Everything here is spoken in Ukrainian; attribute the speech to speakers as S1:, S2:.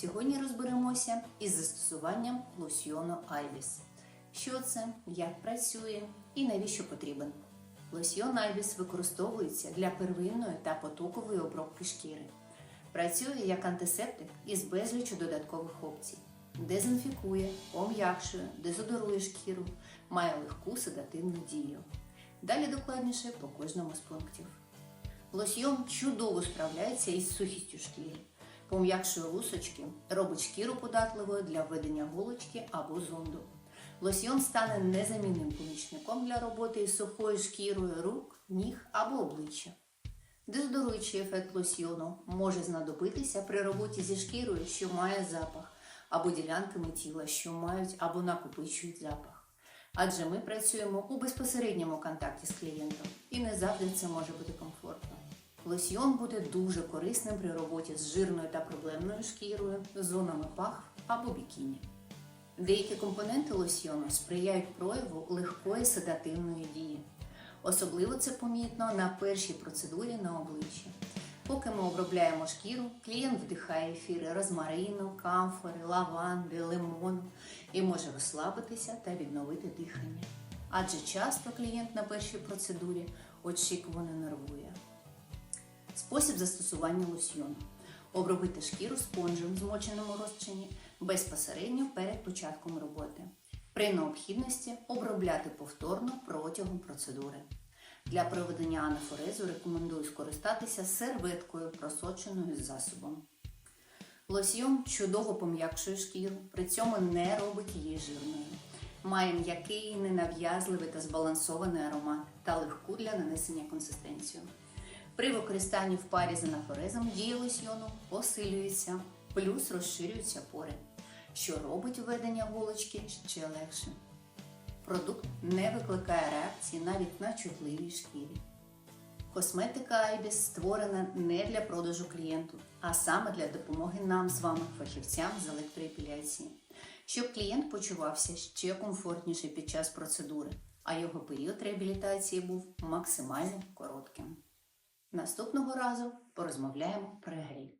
S1: Сьогодні розберемося із застосуванням лосьйону Айбіс. Що це, як працює і навіщо потрібен. Лосьйон Айбіс використовується для первинної та потокової обробки шкіри. Працює як антисептик із безліччю додаткових опцій. Дезінфікує, пом'якшує, дезодорує шкіру, має легку седативну дію. Далі докладніше по кожному з пунктів. Лосьйон чудово справляється із сухістю шкіри, пом'якшує лусочки, робить шкіру податливою для введення голочки або зонду. Лосьйон стане незамінним помічником для роботи із сухою шкірою рук, ніг або обличчя. Дезодоруючий ефект лосьйону може знадобитися при роботі зі шкірою, що має запах, або ділянками тіла, що мають або накопичують запах. Адже ми працюємо у безпосередньому контакті з клієнтом, і не завжди це може бути комфортно. Лосьйон буде дуже корисним при роботі з жирною та проблемною шкірою, зонами пах або бікіні. Деякі компоненти лосьйону сприяють прояву легкої седативної дії. Особливо це помітно на першій процедурі на обличчі. Поки ми обробляємо шкіру, клієнт вдихає ефіри розмарину, камфори, лаванди, лимону і може розслабитися та відновити дихання. Адже часто клієнт на першій процедурі очікувано нервує. Спосіб застосування лосьйону. Обробити шкіру спонжем, змоченим у розчині, безпосередньо перед початком роботи. При необхідності обробляти повторно протягом процедури. Для проведення анафорезу рекомендую скористатися серветкою, просоченою з засобом. Лосьйон чудово пом'якшує шкіру, при цьому не робить її жирною. Має м'який, ненав'язливий та збалансований аромат та легку для нанесення консистенцію. При використанні в парі з анафорезом дія лосьйону посилюється, плюс розширюються пори, що робить введення голочки ще легше. Продукт не викликає реакції навіть на чутливій шкірі. Косметика Айбіс створена не для продажу клієнту, а саме для допомоги нам з вами, фахівцям з електроепіляції, щоб клієнт почувався ще комфортніше під час процедури, а його період реабілітації був максимально коротким. Наступного разу порозмовляємо про гель.